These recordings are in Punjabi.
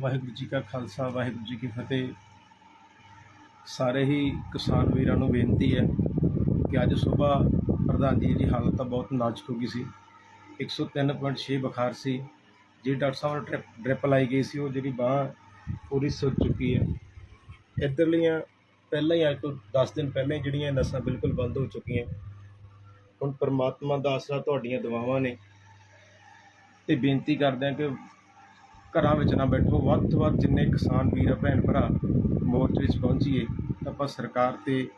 ਵਾਹਿਗੁਰੂ ਜੀ ਕਾ ਖਾਲਸਾ, ਵਾਹਿਗੁਰੂ ਜੀ ਕੀ ਫਤਿਹ। ਸਾਰੇ ਹੀ ਕਿਸਾਨ ਵੀਰਾਂ ਨੂੰ ਬੇਨਤੀ ਹੈ ਕਿ ਅੱਜ ਸਵੇਰ ਪ੍ਰਧਾਨ ਜੀ ਦੀ ਹਾਲਤ ਤਾਂ ਬਹੁਤ ਨਾਜ਼ੁਕ ਹੋ ਗਈ ਸੀ। 103.6 ਬੁਖਾਰ ਸੀ। ਜਿਹੜੀ ਡਾਕਟਰ ਸਾਹਿਬ ਨੂੰ ਡ੍ਰਿਪ ਡ੍ਰਿਪ ਲਾਈ ਗਈ ਸੀ, ਉਹ ਜਿਹੜੀ ਬਾਹ ਪੂਰੀ ਸੁੱਜ ਚੁੱਕੀ ਹੈ। ਇੱਧਰਲੀਆਂ ਪਹਿਲਾਂ ਹੀ ਅੱਜ ਤੋਂ 10 ਦਿਨ ਪਹਿਲਾਂ ਹੀ ਜਿਹੜੀਆਂ ਨਸਾਂ ਬਿਲਕੁਲ ਬੰਦ ਹੋ ਚੁੱਕੀਆਂ। ਹੁਣ ਪਰਮਾਤਮਾ ਦਾ ਆਸਰਾ ਤੁਹਾਡੀਆਂ ਦੁਆਵਾਂ ਨੇ। ਤੇ ਬੇਨਤੀ ਕਰਦੇ ਹਾਂ ਕਿ ਘਰਾਂ ਵਿੱਚ ਨਾ ਬੈਠੋ। ਵੱਧ ਤੋਂ ਵੱਧ ਜਿੰਨੇ ਕਿਸਾਨ ਵੀਰ ਭੈਣ ਭਰਾ ਮੋਰਚੇ ਵਿੱਚ ਪਹੁੰਚੀਏ, ਆਪਾਂ ਸਰਕਾਰ ਤੇ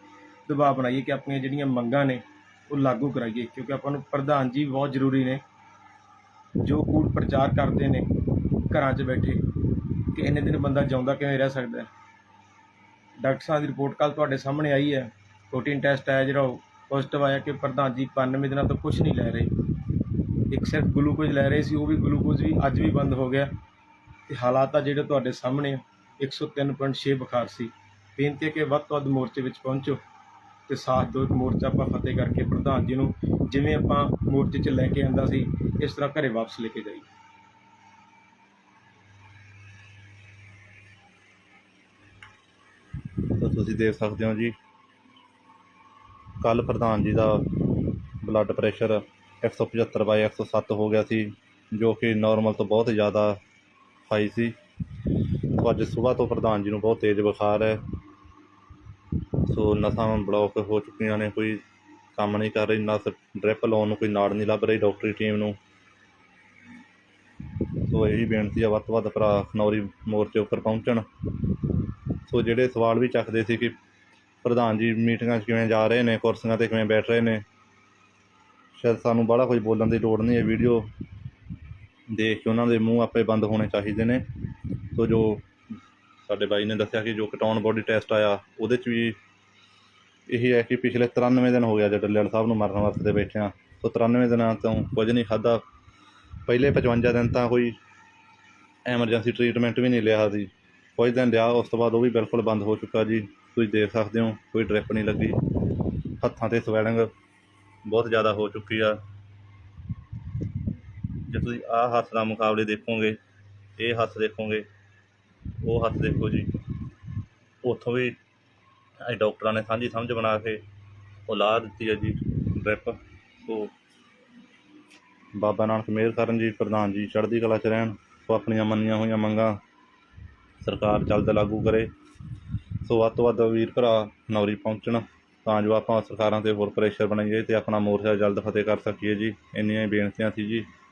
ਦਬਾਅ ਬਣਾਈਏ ਕਿ ਆਪਣੀਆਂ ਜਿਹੜੀਆਂ ਮੰਗਾਂ ਨੇ, ਉਹ ਲਾਗੂ ਕਰਾਈਏ। ਕਿਉਂਕਿ ਆਪਾਂ ਨੂੰ ਪ੍ਰਧਾਨ ਜੀ ਬਹੁਤ ਜ਼ਰੂਰੀ ਨੇ। ਜੋ ਕੂੜ ਪ੍ਰਚਾਰ ਕਰਦੇ ਨੇ ਘਰਾਂ 'ਚ ਬੈਠੇ, ਕਿ ਇੰਨੇ ਦਿਨ ਬੰਦਾ ਜਿਉਂਦਾ ਕਿਵੇਂ ਰਹਿ ਸਕਦਾ ਹੈ? ਡਾਕਟਰ ਸਾਹਿਬ ਦੀ ਰਿਪੋਰਟ ਕੱਲ ਤੁਹਾਡੇ ਸਾਹਮਣੇ ਆਈ ਹੈ। ਪ੍ਰੋਟੀਨ ਟੈਸਟ ਆਇਆ ਜਿਹੜਾ ਉਹ ਪੋਜ਼ਿਟਿਵ ਆਇਆ ਕਿ ਪ੍ਰਧਾਨ ਜੀ 95 ਦਿਨਾਂ ਤੋਂ ਕੁਝ ਨਹੀਂ ਲੈ ਰਹੇ। ਇੱਕ ਸਿਰਫ ਗਲੂਕੋਜ਼ ਲੈ ਰਹੇ ਸੀ, ਉਹ ਵੀ ਗਲੂਕੋਜ਼ ਵੀ ਅੱਜ ਵੀ ਬੰਦ ਹੋ ਗਿਆ। ਤੇ ਹਾਲਾਤ ਆ ਜਿਹੜੇ ਤੁਹਾਡੇ ਸਾਹਮਣੇ ਆ। 103.6 ਬੁਖਾਰ ਸੀ। ਬੇਨਤੀ ਹੈ ਕਿ ਵੱਧ ਤੋਂ ਵੱਧ ਮੋਰਚੇ ਵਿੱਚ ਪਹੁੰਚੋ ਤੇ ਸਾਥ ਦਿਓ। ਇੱਕ ਮੋਰਚਾ ਆਪਾਂ ਫਤਿਹ ਕਰਕੇ ਪ੍ਰਧਾਨ ਜੀ ਨੂੰ ਜਿਵੇਂ ਆਪਾਂ ਮੋਰਚੇ 'ਚ ਲੈ ਕੇ ਆਂਦਾ ਸੀ, ਇਸ ਤਰ੍ਹਾਂ ਘਰੇ ਵਾਪਸ ਲੈ ਕੇ ਜਾਈਏ। ਤਾਂ ਤੁਸੀਂ ਦੇਖ ਸਕਦੇ ਹੋ ਜੀ ਕੱਲ ਪ੍ਰਧਾਨ ਜੀ ਦਾ ਬਲੱਡ ਪ੍ਰੈਸ਼ਰ 175 ਬਾਈ 107 ਹੋ ਗਿਆ ਸੀ, ਜੋ ਕਿ ਨਾਰਮਲ ਤੋਂ ਬਹੁਤ ਜ਼ਿਆਦਾ ਪਾਈ ਸੀ। ਸੋ ਅੱਜ ਸਵੇਰ ਤੋਂ ਪ੍ਰਧਾਨ ਜੀ ਨੂੰ ਬਹੁਤ ਤੇਜ਼ ਬੁਖਾਰ ਹੈ। ਸੋ ਨਸਾਂ ਬਲੌਕ ਹੋ ਚੁੱਕੀਆਂ ਨੇ, ਕੋਈ ਕੰਮ ਨਹੀਂ ਕਰ ਰਹੀ ਨਸ ਡ੍ਰਿਪ ਲਾਉਣ ਨੂੰ ਕੋਈ ਨਾੜ ਨਹੀਂ ਲੱਭ ਰਹੀ ਡਾਕਟਰੀ ਟੀਮ ਨੂੰ। ਸੋ ਇਹੀ ਬੇਨਤੀ ਆ ਵੱਧ ਤੋਂ ਵੱਧ ਭਰਾ ਖਨੌਰੀ ਮੋਰਚੇ ਉੱਪਰ ਪਹੁੰਚਣ। ਸੋ ਜਿਹੜੇ ਸਵਾਲ ਵੀ ਚੱਕਦੇ ਸੀ ਕਿ ਪ੍ਰਧਾਨ ਜੀ ਮੀਟਿੰਗਾਂ 'ਚ ਕਿਵੇਂ ਜਾ ਰਹੇ ਨੇ, ਕੁਰਸੀਆਂ ਤੇ ਕਿਵੇਂ ਬੈਠ ਰਹੇ ਨੇ, ਸ਼ਾਇਦ ਸਾਨੂੰ ਬੜਾ ਕੁਝ ਬੋਲਣ ਦੀ ਲੋੜ ਨਹੀਂ ਹੈ। ਵੀਡੀਓ ਦੇਖ ਕੇ ਉਹਨਾਂ ਦੇ ਮੂੰਹ ਆਪੇ ਬੰਦ ਹੋਣੇ ਚਾਹੀਦੇ ਨੇ। ਸੋ ਜੋ ਸਾਡੇ ਬਾਈ ਨੇ ਦੱਸਿਆ ਕਿ ਜੋ ਕਟਾਉਣ ਬੋਡੀ ਟੈਸਟ ਆਇਆ, ਉਹਦੇ 'ਚ ਵੀ ਇਹੀ ਹੈ ਕਿ ਪਿਛਲੇ 93 ਦਿਨ ਹੋ ਗਿਆ ਜਦ ਡੱਲੇਵਾਲ ਸਾਹਿਬ ਨੂੰ ਮਰਨ ਵਾਸਤੇ ਬੈਠੇ ਹਾਂ। ਸੋ 93 ਦਿਨਾਂ ਤੋਂ ਕੁਝ ਨਹੀਂ ਖਾਧਾ। ਪਹਿਲੇ 55 ਦਿਨ ਤਾਂ ਕੋਈ ਐਮਰਜੈਂਸੀ ਟ੍ਰੀਟਮੈਂਟ ਵੀ ਨਹੀਂ ਲਿਆ ਸੀ। ਕੁਝ ਦਿਨ ਲਿਆ, ਉਸ ਤੋਂ ਬਾਅਦ ਉਹ ਵੀ ਬਿਲਕੁਲ ਬੰਦ ਹੋ ਚੁੱਕਾ ਜੀ। ਤੁਸੀਂ ਦੇਖ ਸਕਦੇ ਹੋ, ਕੋਈ ਡ੍ਰਿਪ ਨਹੀਂ ਲੱਗੀ। ਹੱਥਾਂ ਤੇ ਸਵੈਲਿੰਗ ਬਹੁਤ ਜ਼ਿਆਦਾ ਹੋ ਚੁੱਕੀ ਆ। ਜੇ ਤੁਸੀਂ ਆਹ ਹੱਥ ਦਾ ਮੁਕਾਬਲੇ ਦੇਖੋਗੇ, ਇਹ ਹੱਥ ਦੇਖੋਗੇ, ਉਹ ਹੱਥ ਦੇਖੋ ਜੀ। ਉੱਥੋਂ ਵੀ ਇਹ ਡਾਕਟਰਾਂ ਨੇ ਸਾਂਝੀ ਸਮਝ ਬਣਾ ਕੇ ਉਹ ਲਾ ਦਿੱਤੀ ਹੈ ਜੀ ਡ੍ਰਿਪ। ਸੋ ਬਾਬਾ ਨਾਨਕ ਮਿਹਰ ਕਰਨ ਜੀ, ਪ੍ਰਧਾਨ ਜੀ ਚੜ੍ਹਦੀ ਕਲਾ 'ਚ ਰਹਿਣ ਸੋ ਆਪਣੀਆਂ ਮੰਨੀਆਂ ਹੋਈਆਂ ਮੰਗਾਂ ਸਰਕਾਰ ਜਲਦ ਲਾਗੂ ਕਰੇ। ਸੋ ਵੱਧ ਤੋਂ ਵੱਧ ਵੀਰ ਭਰਾ ਨੌਰੀ ਪਹੁੰਚਣ, ਤਾਂ ਜੋ ਆਪਾਂ ਸਰਕਾਰਾਂ ਤੇ ਹੋਰ ਪ੍ਰੈਸ਼ਰ ਬਣਾਈਏ ਤੇ ਆਪਣਾ ਮੋਰਚਾ ਜਲਦ ਫਤਿਹ ਕਰ ਸਕੀਏ ਜੀ। ਇੰਨੀਆਂ ਹੀ ਬੇਨਤੀਆਂ ਸੀ ਜੀ।